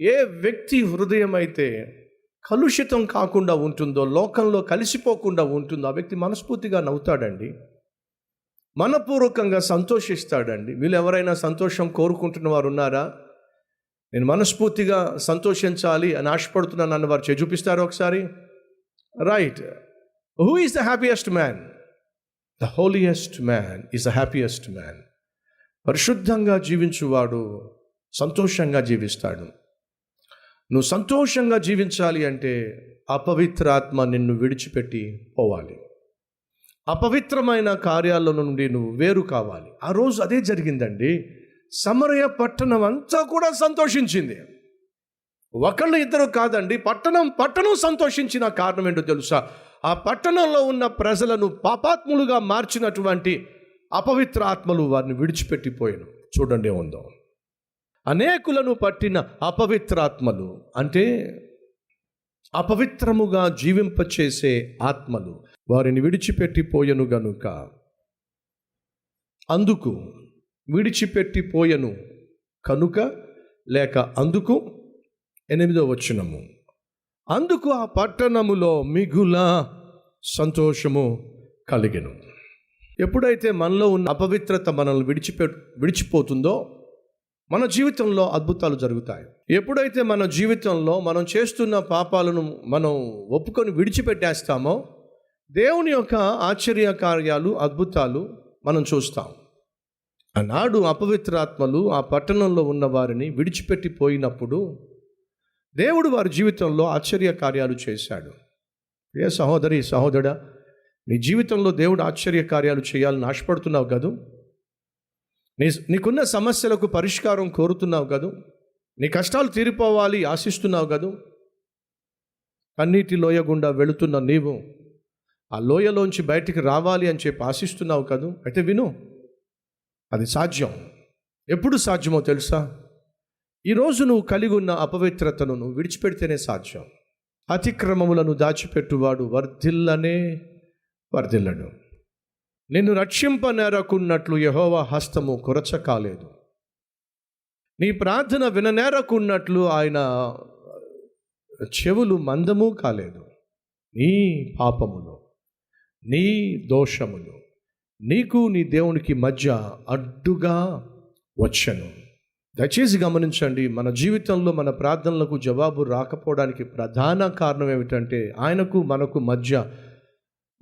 ఏ వ్యక్తి హృదయం అయితే కలుషితం కాకుండా ఉంటుందో లోకంలో కలిసిపోకుండా ఉంటుందో ఆ వ్యక్తి మనస్ఫూర్తిగా నవ్వుతాడండి. మనపూర్వకంగా సంతోషిస్తాడండి. వీళ్ళు ఎవరైనా సంతోషం కోరుకుంటున్న వారు ఉన్నారా నేను మనస్ఫూర్తిగా సంతోషించాలి అని ఆశపడుతున్నాను అన్న వారు చే- చూపిస్తారు ఒకసారి? Right. Who is the happiest man? The holiest man is the happiest man. పరిశుద్ధంగా జీవించువాడు సంతోషంగా జీవిస్తాడు. నువ్వు సంతోషంగా జీవించాలి అంటే అపవిత్రాత్మ నిన్ను విడిచిపెట్టి పోవాలి. అపవిత్రమైన కార్యాల నుండి నువ్వు వేరు కావాలి. ఆ రోజు అదే జరిగిందండి. సమరయ పట్టణం అంతా కూడా సంతోషించింది. ఒకళ్ళు ఇద్దరు కాదండి పట్టణం పట్టణం సంతోషించిన కారణం ఏంటో తెలుసా? ఆ పట్టణంలో ఉన్న ప్రజలను పాపాత్ములుగా మార్చినటువంటి అపవిత్ర ఆత్మలు వారిని విడిచిపెట్టిపోయాను. చూడండి ఉందాం. అనేకులను పట్టిన అపవిత్రాత్మలు. అంటే అపవిత్రముగా జీవింపచేసే ఆత్మలు వారిని విడిచిపెట్టిపోయను గనుక. అందుకు విడిచిపెట్టిపోయను కనుక లేక అందుకు ఎనిమిదో వచనము. అందుకు ఆ పట్టణములో మిగుల సంతోషము కలిగెను. ఎప్పుడైతే మనలో ఉన్న అపవిత్రత మనల్ని విడిచిపె విడిచిపోతుందో మన జీవితంలో అద్భుతాలు జరుగుతాయి. ఎప్పుడైతే మన జీవితంలో మనం చేస్తున్న పాపాలను మనం ఒప్పుకొని విడిచిపెట్టేస్తామో దేవుని యొక్క ఆశ్చర్య కార్యాలు అద్భుతాలు మనం చూస్తాం. ఆనాడు అపవిత్రాత్మలు ఆ పట్టణంలో ఉన్న వారిని విడిచిపెట్టిపోయినప్పుడు దేవుడు వారి జీవితంలో ఆశ్చర్య కార్యాలు చేశాడు. ఏ సహోదరి సహోదరా నీ జీవితంలో దేవుడు ఆశ్చర్య కార్యాలు చేయాలని ఆశపడుతున్నావు కదా? నీ నీకున్న సమస్యలకు పరిష్కారం కోరుతున్నావు కదూ? నీ కష్టాలు తీరిపోవాలి ఆశిస్తున్నావు కదూ? కన్నీటి లోయ గుండా వెళుతున్న నీవు ఆ లోయలోంచి బయటికి రావాలి అని చెప్పి ఆశిస్తున్నావు కదూ? అయితే విను అది సాధ్యం. ఎప్పుడు సాధ్యమో తెలుసా? ఈరోజు నువ్వు కలిగి ఉన్న అపవిత్రతను నువ్వు విడిచిపెడితేనే సాధ్యం. అతిక్రమములను దాచిపెట్టువాడు వర్ధిల్లనే వర్ధిల్లడు. నిన్ను రక్షింపనేరకున్నట్లు యహోవా హస్తము కొరచ కాలేదు. నీ ప్రార్థన విననేరకున్నట్లు ఆయన చెవులు మందము కాలేదు. నీ పాపములు నీ దోషములు నీకు నీ దేవునికి మధ్య అడ్డుగా వచ్చను. దయచేసి గమనించండి మన జీవితంలో మన ప్రార్థనలకు జవాబు రాకపోవడానికి ప్రధాన కారణం ఏమిటంటే ఆయనకు మనకు మధ్య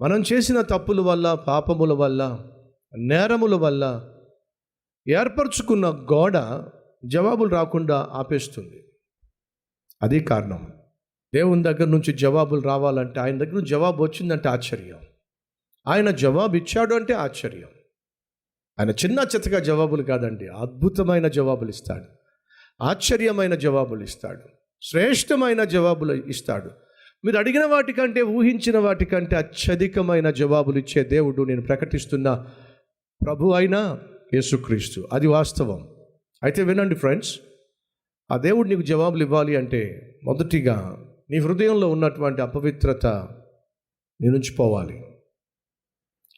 మనం చేసిన తప్పుల వల్ల పాపముల వల్ల నేరముల వల్ల ఏర్పరచుకున్న గోడ జవాబులు రాకుండా ఆపేస్తుంది. అది కారణం. దేవుని దగ్గర నుంచి జవాబులు రావాలంటే ఆయన దగ్గర నుంచి జవాబు వచ్చిందంటే ఆశ్చర్యం. ఆయన జవాబు ఇచ్చాడు అంటే ఆశ్చర్యం. ఆయన చిన్న చిత్తగా జవాబులు కాదండి అద్భుతమైన జవాబులు ఇస్తాడు. ఆశ్చర్యమైన జవాబులు ఇస్తాడు. శ్రేష్టమైన జవాబులు ఇస్తాడు. మీరు అడిగిన వాటికంటే ఊహించిన వాటికంటే అత్యధికమైన జవాబులు ఇచ్చే దేవుడు నేను ప్రకటిస్తున్న ప్రభు అయిన యేసుక్రీస్తు. అది వాస్తవం. అయితే వినండి ఫ్రెండ్స్ ఆ దేవుడు నీకు జవాబులు ఇవ్వాలి అంటే మొదటిగా నీ హృదయంలో ఉన్నటువంటి అపవిత్రత నీ నుంచి పోవాలి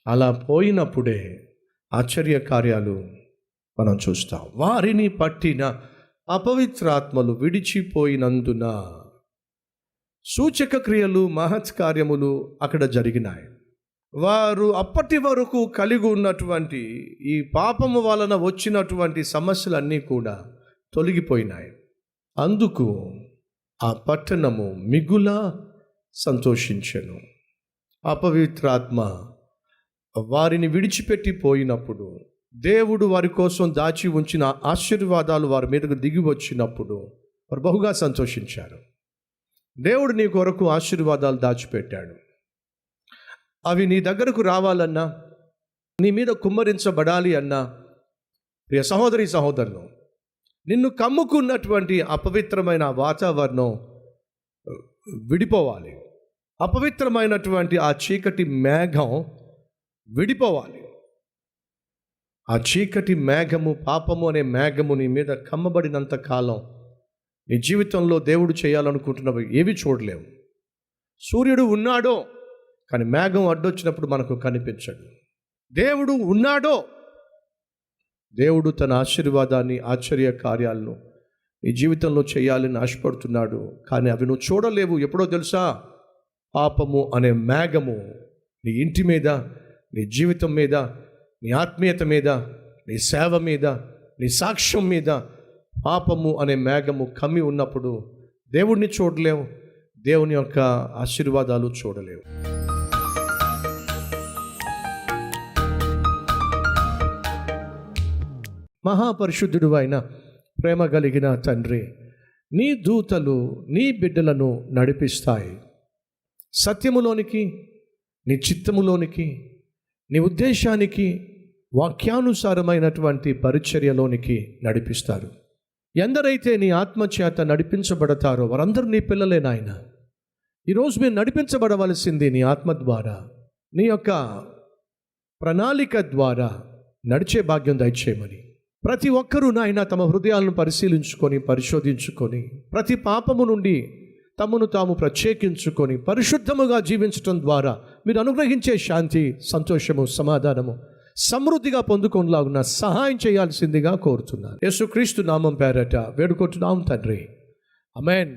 అలా పోయినప్పుడే ఆశ్చర్య కార్యాలు మనం చూస్తాం. వారిని పట్టిన అపవిత్రాత్మలు విడిచిపోయినందున సూచక క్రియలు మహత్ కార్యములు అక్కడ జరిగినాయి. వారు అప్పటి వరకు కలిగి ఉన్నటువంటి ఈ పాపము వలన వచ్చినటువంటి సమస్యలన్నీ కూడా తొలగిపోయినాయి. అందుకు ఆ పట్టణము మిగుల సంతోషించను. అపవిత్రాత్మ వారిని విడిచిపెట్టి పోయినప్పుడు దేవుడు వారి కోసం దాచి ఉంచిన ఆశీర్వాదాలు వారి మీదకు దిగి వచ్చినప్పుడు వారు బహుగా సంతోషించారు. దేవుడు నీ కొరకు ఆశీర్వాదాలు దాచిపెట్టాడు. అవి నీ దగ్గరకు రావాలన్నా నీ మీద కుమ్మరించబడాలి అన్నా ప్రియ సహోదరి సహోదరులు నిన్ను కమ్ముకున్నటువంటి అపవిత్రమైన వాతావరణం విడిపోవాలి. అపవిత్రమైనటువంటి ఆ చీకటి మేఘం విడిపోవాలి. ఆ చీకటి మేఘము పాపము అనే మేఘము నీ మీద కమ్మబడినంత కాలం నీ జీవితంలో దేవుడు చేయాలనుకుంటున్నవి ఏవి చూడలేవు. సూర్యుడు ఉన్నాడో కానీ మేఘం అడ్డొచ్చినప్పుడు మనకు కనిపించడు. దేవుడు ఉన్నాడో దేవుడు తన ఆశీర్వాదాన్ని ఆశ్చర్య కార్యాలను నీ జీవితంలో చేయాలని ఆశపడుతున్నాడు కానీ అవి నువ్వు చూడలేవు. ఎప్పుడో తెలుసా? పాపము అనే మేఘము నీ ఇంటి మీద నీ జీవితం మీద నీ ఆత్మీయత మీద నీ సేవ మీద నీ సాక్ష్యం మీద పాపము అనే మేఘము కమ్మి ఉన్నప్పుడు దేవుణ్ణి చూడలేవు దేవుని యొక్క ఆశీర్వాదాలు చూడలేవు. మహాపరిశుద్ధుడు అయిన ప్రేమ కలిగిన తండ్రి నీ దూతలు నీ బిడ్డలను నడిపిస్తాయి. సత్యములోనికి నీ చిత్తములోనికి నీ ఉద్దేశానికి వాక్యానుసారమైనటువంటి పరిచర్యలోనికి నడిపిస్తారు. ఎందరైతే నీ ఆత్మచేత నడిపించబడతారో వారందరూ నీ పిల్లలే నాయన. ఈరోజు మీరు నడిపించబడవలసింది నీ ఆత్మ ద్వారా నీ యొక్క ప్రణాళిక ద్వారా నడిచే భాగ్యం దయచేయమని. ప్రతి ఒక్కరూ నాయన తమ హృదయాలను పరిశీలించుకొని పరిశోధించుకొని ప్రతి పాపము నుండి తమను తాము ప్రత్యేకించుకొని పరిశుద్ధముగా జీవించటం ద్వారా మీరు అనుగ్రహించే శాంతి సంతోషము సమాధానము సమృద్ధిగా పొందుకొనిలాగున సహాయం చేయాల్సిందిగా కోరుతున్నాను యేసుక్రీస్తు నామం పేరట వేడుకుంటున్నాం తండ్రి. అమెన్